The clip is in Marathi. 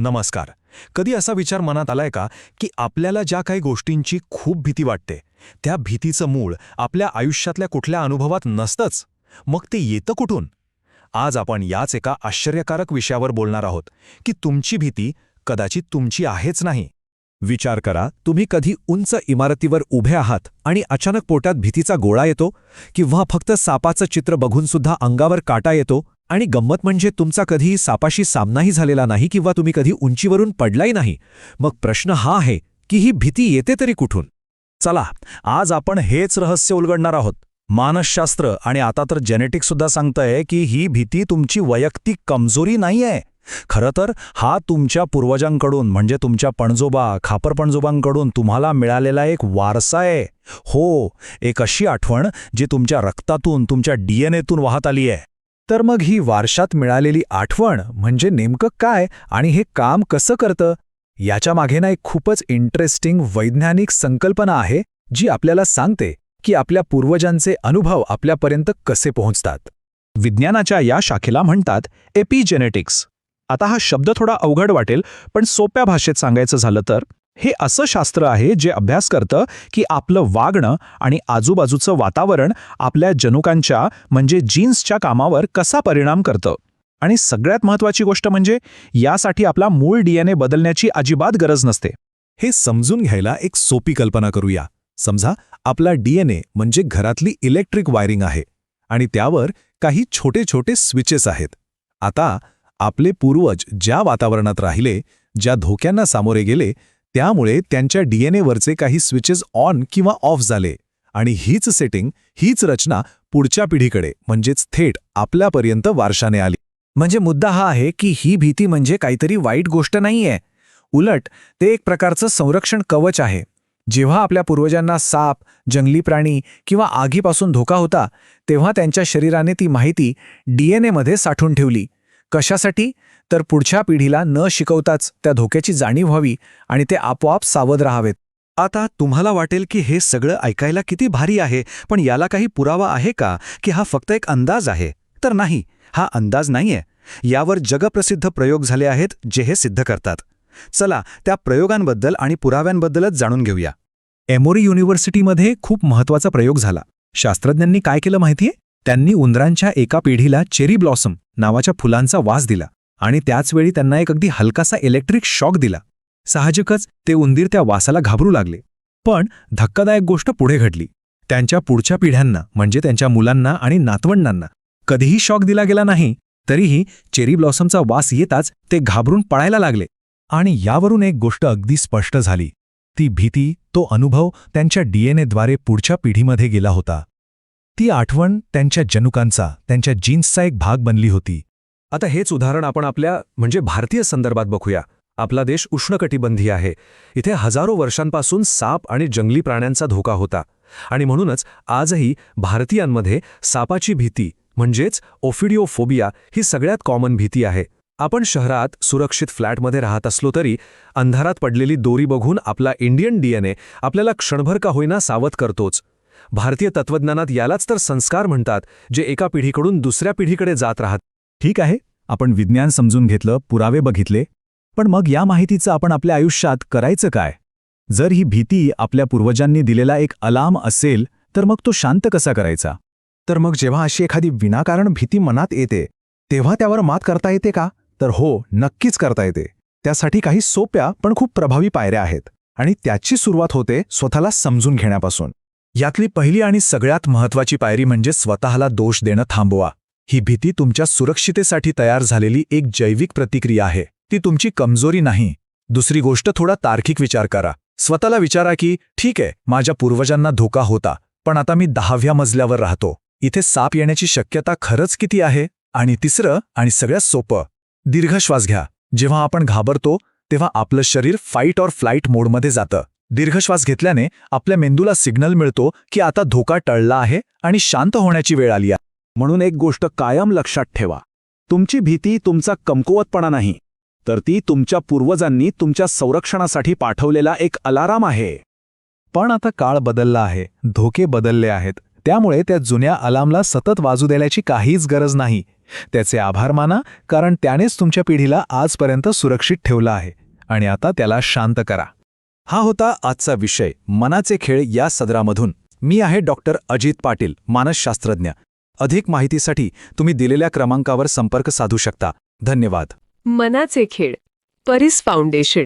नमस्कार. कधी असा विचार मनात आलाय का की आपल्याला ज्या काही गोष्टींची खूप भीती वाटते त्या भीतीचं मूळ आपल्या आयुष्यातल्या कुठल्या अनुभवात नसतंच. मग ते येतं कुठून? आज आपण याच एका आश्चर्यकारक विषयावर बोलणार आहोत की तुमची भीती कदाचित तुमची आहेच नाही. विचार करा तुम्ही कधी उंच इमारतीवर उभे आहात आणि अचानक पोटात भीतीचा गोळा येतो किंवा फक्त सापाचं चित्र बघून सुद्धा अंगावर काटा येतो? आणि गंमत म्हणजे तुमचा कधी सापाशी सामनाही झालेला नाही किंवा तुम्ही कधी उंचीवरून पडलाही नाही. मग प्रश्न हा आहे की ही भीती येते तरी कुठून? चला आज आपण हेच रहस्य उलगडणार आहोत. मानसशास्त्र आणि आता तर जेनेटिक्ससुद्धा सांगतंय की ही भीती तुमची वैयक्तिक कमजोरी नाहीये. खरं तर हा तुमच्या पूर्वजांकडून म्हणजे तुमच्या पणजोबा खापर पणजोबांकडून तुम्हाला मिळालेला एक वारसा आहे. हो एक अशी आठवण जी तुमच्या रक्तातून तुमच्या डीएनएतून वाहत आली आहे तर मग ही वारशात मिळालेली आठवण म्हणजे नेमकं काय आणि हे काम कसं करतं? याच्या मागे ना एक खूपच इंटरेस्टिंग वैज्ञानिक संकल्पना आहे जी आपल्याला सांगते की आपल्या पूर्वजांचे अनुभव आपल्यापर्यंत कसे पोहोचतात. विज्ञानाच्या या शाखेला म्हणतात एपिजेनेटिक्स आता हा शब्द थोडा अवघड वाटेल पण सोप्या भाषेत सांगायचं झालं तर हे असं शास्त्र आहे जे अभ्यास करतं की आपलं वागणं आणि आजूबाजूचं वातावरण आपल्या जनुकांच्या म्हणजे जीन्सच्या कामावर कसा परिणाम करतं. आणि सगळ्यात महत्त्वाची गोष्ट म्हणजे यासाठी आपला मूळ डीएनए बदलण्याची अजिबात गरज नसते. हे समजून घ्यायला एक सोपी कल्पना करूया. समजा आपला डीएनए म्हणजे घरातली इलेक्ट्रिक वायरिंग आहे आणि त्यावर काही छोटे छोटे स्विचेस आहेत. आता आपले पूर्वज ज्या वातावरणात राहिले ज्या धोक्यांना सामोरे गेले त्यामुळे त्यांच्या डीएनएवरचे काही स्विचेस ऑन किंवा ऑफ झाले. आणि हीच सेटिंग हीच रचना पुढच्या पिढीकडे म्हणजेच थेट आपल्यापर्यंत वारशाने आली. म्हणजे मुद्दा हा आहे की ही भीती म्हणजे काहीतरी वाईट गोष्ट नाहीये. उलट ते एक प्रकारचं संरक्षण कवच आहे. जेव्हा आपल्या पूर्वजांना साप जंगली प्राणी किंवा आगीपासून धोका होता तेव्हा त्यांच्या शरीराने ती माहिती डीएनएमध्ये साठून ठेवली. कशासाठी? तर पुढच्या पिढीला न शिकवताच त्या धोक्याची जाणीव व्हावी आणि ते आपोआप सावध राहावेत. आता तुम्हाला वाटेल की हे सगळं ऐकायला किती भारी आहे पण याला काही पुरावा आहे का की हा फक्त एक अंदाज आहे? तर नाही हा अंदाज नाहीये. यावर जगप्रसिद्ध प्रयोग झाले आहेत जे हे सिद्ध करतात. चला त्या प्रयोगांबद्दल आणि पुराव्यांबद्दलच जाणून घेऊया. एमोरी युनिव्हर्सिटीमध्ये खूप महत्त्वाचा प्रयोग झाला. शास्त्रज्ञांनी काय केलं माहितीये? त्यांनी उंदरांच्या एका पिढीला चेरी ब्लॉसम नावाच्या फुलांचा वास दिला आणि त्याचवेळी त्यांना एक अगदी हलकासा इलेक्ट्रिक शॉक दिला. साहजिकच ते उंदीर त्या वासाला घाबरू लागले. पण धक्कादायक गोष्ट पुढे घडली. त्यांच्या पुढच्या पिढ्यांना म्हणजे त्यांच्या मुलांना आणि नातवंडांना कधीही शॉक दिला गेला नाही तरीही चेरी ब्लॉसमचा वास येताच ते घाबरून पळायला लागले. आणि यावरून एक गोष्ट अगदी स्पष्ट झाली. ती भीती तो अनुभव त्यांच्या डीएनएद्वारे पुढच्या पिढीमध्ये गेला होता. ती आठवण त्यांच्या जनुकांचा त्यांच्या जीन्सचा एक भाग बनली होती. आता हेच उदाहरण आपण आपल्या म्हणजे भारतीय संदर्भात बघूया. आपला देश उष्णकटिबंधीय आहे. इथे हजारो वर्षांपासून साप आणि जंगली प्राण्यांचा धोका होता. आणि म्हणूनच आजही भारतीयांमध्ये सापाची भीती म्हणजेच ओफिडिओफोबिया ही सगळ्यात कॉमन भीती आहे. आपण शहरात सुरक्षित फ्लॅटमध्ये राहत असलो तरी अंधारात पडलेली दोरी बघून आपला इंडियन डीएनए आपल्याला क्षणभर का होईना सावध करतोच. भारतीय तत्वज्ञानात यालाच तर संस्कार म्हणतात जे एका पिढीकडून दुसऱ्या पिढीकडे जात राहत. ठीक आहे आपण विज्ञान समजून घेतलं पुरावे बघितले. पण मग या माहितीचं आपण आपल्या आयुष्यात करायचं काय? जर ही भीती आपल्या पूर्वजांनी दिलेला एक अलार्म असेल तर मग तो शांत कसा करायचा? तर मग जेव्हा अशी एखादी विनाकारण भीती मनात येते तेव्हा त्यावर मात करता येते का? तर हो नक्कीच करता येते. त्यासाठी काही सोप्या पण खूप प्रभावी पायऱ्या आहेत आणि त्याची सुरुवात होते स्वतःला समजून घेण्यापासून. यातली पहिली आणि सगळ्यात महत्वाची पायरी म्हणजे स्वतःला दोष देणं थांबवा. ही भीती तुमच्या सुरक्षितेसाठी तयार झालेली एक जैविक प्रतिक्रिया आहे. ती तुमची कमजोरी नाही. दुसरी गोष्ट थोडा तार्किक विचार करा. स्वतःला विचारा की ठीक आहे माझ्या पूर्वजांना धोका होता पण आता मी दहाव्या मजल्यावर राहतो. इथे साप येण्याची शक्यता खरंच किती आहे? आणि तिसरं आणि सगळ्यात सोपं दीर्घ श्वास घ्या. जेव्हा आपण घाबरतो तेव्हा आपलं शरीर फाईट और फ्लाईट मोडमध्ये जातं. दीर्घश्वास घेतल्याने आपल्या मेंदूला सिग्नल मिळतो की आता धोका टळला आहे आणि शांत होण्याची वेळ आली आहे. म्हणून एक गोष्ट कायम लक्षात ठेवा. तुमची भीती तुमचा कमकुवतपणा नाही तर ती तुमच्या पूर्वजांनी तुमच्या संरक्षणासाठी पाठवलेला एक अलाराम आहे. पण आता काळ बदलला आहे धोके बदलले आहेत त्यामुळे त्या जुन्या अलार्मला सतत वाजू देण्याची काहीच गरज नाही. त्याचे आभार माना कारण त्यानेच तुमच्या पिढीला आजपर्यंत सुरक्षित ठेवलं आहे. आणि आता त्याला शांत करा. हा होता आजचा विषय. मनाचे खेळ या सदरामधून. मी आहे डॉक्टर अजित पाटील मानसशास्त्रज्ञ. अधिक माहितीसाठी तुम्ही दिलेल्या क्रमांकावर संपर्क साधू शकता. धन्यवाद. मनाचे खेळ. परिस फाउंडेशन.